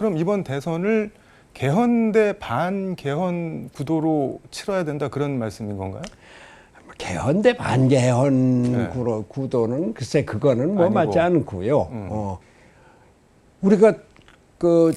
그럼 이번 대선을 개헌 대 반개헌 구도로 치러야 된다 그런 말씀인 건가요? 개헌 대 반개헌 네. 구도는 글쎄 그거는 뭐 아니고. 맞지 않고요. 음. 어. 우리가 그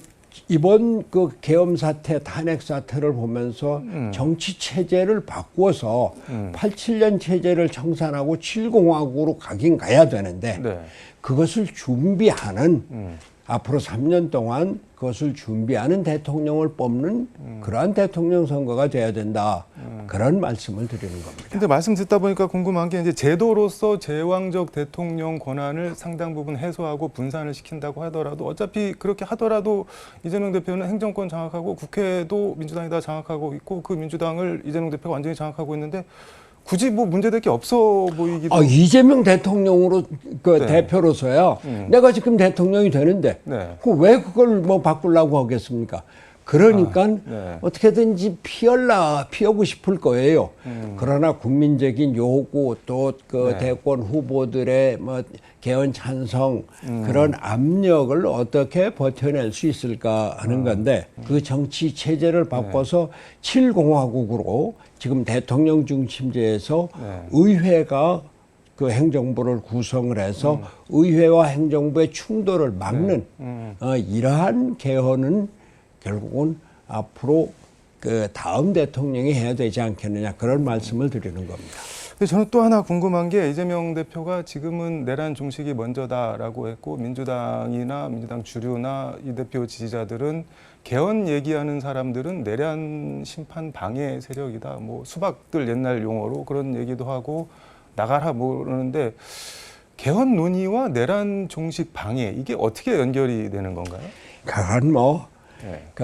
이번 그 계엄 사태, 탄핵 사태를 보면서 음. 정치 체제를 바꿔서 음. 87년 체제를 청산하고 7공화국으로 가긴 가야 되는데 네. 그것을 준비하는 음. 앞으로 3년 동안 그것을 준비하는 대통령을 뽑는 음. 그러한 대통령 선거가 돼야 된다. 그런 말씀을 드리는 겁니다. 근데 말씀 듣다 보니까 궁금한 게 이제 제도로서 제왕적 대통령 권한을 상당 부분 해소하고 분산을 시킨다고 하더라도 어차피 그렇게 하더라도 이재명 대표는 행정권 장악하고 국회도 민주당이 다 장악하고 있고 그 민주당을 이재명 대표가 완전히 장악하고 있는데 굳이 뭐 문제될 게 없어 보이기도 아, 이재명 대통령으로 그 네. 대표로서야 음. 내가 지금 대통령이 되는데 네. 그왜 그걸 뭐 바꾸려고 하겠습니까? 그러니까 네. 어떻게든지 피할라 피하고 싶을 거예요. 음. 그러나 국민적인 요구 또그 네. 대권 후보들의 뭐 개헌 찬성 음. 그런 압력을 어떻게 버텨낼 수 있을까 하는 음. 건데 그 정치 체제를 바꿔서 칠 7공화국으로 지금 대통령 중심제에서 네. 의회가 그 행정부를 구성을 해서 의회와 행정부의 충돌을 막는 음. 어, 이러한 개헌은 결국은 앞으로 그 다음 대통령이 해야 되지 않겠느냐 그런 말씀을 드리는 겁니다. 저는 또 하나 궁금한 게 이재명 대표가 지금은 내란 종식이 먼저다라고 했고 민주당이나 민주당 주류나 이 대표 지지자들은 개헌 얘기하는 사람들은 내란 심판 방해 세력이다. 뭐 수박들 옛날 용어로 그런 얘기도 하고 나가라 뭐 그러는데 개헌 논의와 내란 종식 방해 이게 어떻게 연결이 되는 건가요? 그건 뭐 네. 그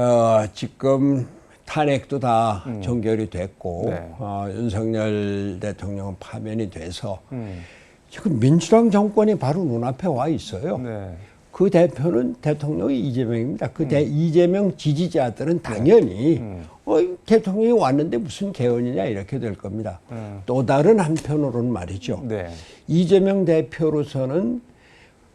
지금 탄핵도 다 음. 종결이 됐고 네. 어, 윤석열 대통령은 파면이 돼서 음. 지금 민주당 정권이 바로 눈앞에 와 있어요. 네. 그 대표는 대통령이 이재명입니다. 그 대, 이재명 지지자들은 당연히 음. 어, 대통령이 왔는데 무슨 개헌이냐 이렇게 될 겁니다. 음. 또 다른 한편으로는 말이죠. 네. 이재명 대표로서는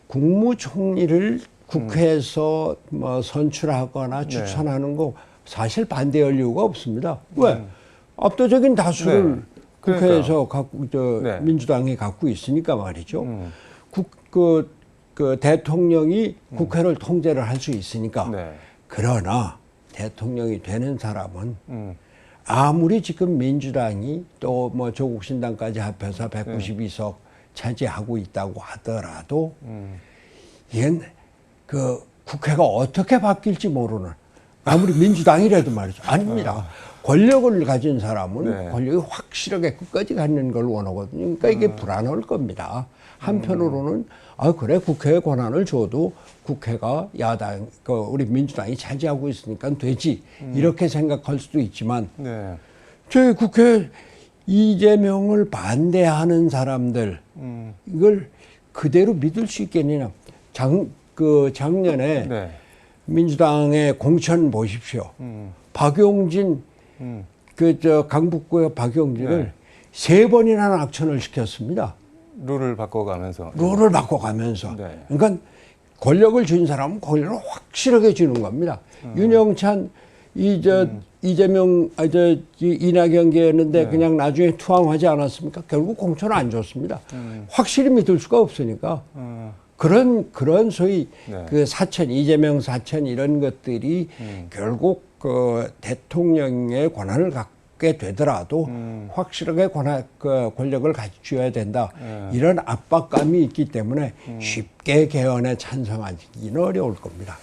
국무총리를 국회에서 뭐 선출하거나 네. 추천하는 거 사실 반대할 이유가 없습니다. 왜? 압도적인 다수를 네. 국회에서 갖고 저 네. 민주당이 갖고 있으니까 말이죠. 음. 국, 그, 그 대통령이 국회를 통제를 할 수 있으니까. 네. 그러나 대통령이 되는 사람은 음. 아무리 지금 민주당이 또 뭐 조국 신당까지 합해서 192석 차지하고 있다고 하더라도 음. 이건 그 국회가 어떻게 바뀔지 모르는 아무리 민주당이라도 말이죠. 아닙니다. 권력을 가진 사람은 네. 권력이 확실하게 끝까지 갖는 걸 원하거든요. 그러니까 이게 음. 불안할 겁니다. 한편으로는 아 그래 국회에 권한을 줘도 국회가 야당 그 우리 민주당이 차지하고 있으니까 되지 음. 이렇게 생각할 수도 있지만 네. 저희 국회 이재명을 반대하는 사람들 음. 이걸 그대로 믿을 수 있겠느냐. 작, 그 작년에 네. 민주당의 공천 보십시오. 음. 박용진, 음. 그저 강북구의 박용진을 네. 세 번이나 낙천을 시켰습니다. 룰을 바꿔가면서. 룰을 바꿔가면서. 네. 그러니까 권력을 준 사람은 권력을 확실하게 주는 겁니다. 음. 윤영찬, 이, 저, 이재명, 아, 저, 이 이낙연계였는데 네. 그냥 나중에 투항하지 않았습니까? 결국 공천을 안 줬습니다. 음. 확실히 믿을 수가 없으니까. 어. 그런, 그런 소위 네. 그 사천, 이재명 사천 이런 것들이 음. 결국 그 대통령의 권한을 갖게 되더라도 음. 확실하게 권한, 그 권력을 갖춰야 된다. 네. 이런 압박감이 있기 때문에 음. 쉽게 개헌에 찬성하기는 어려울 겁니다.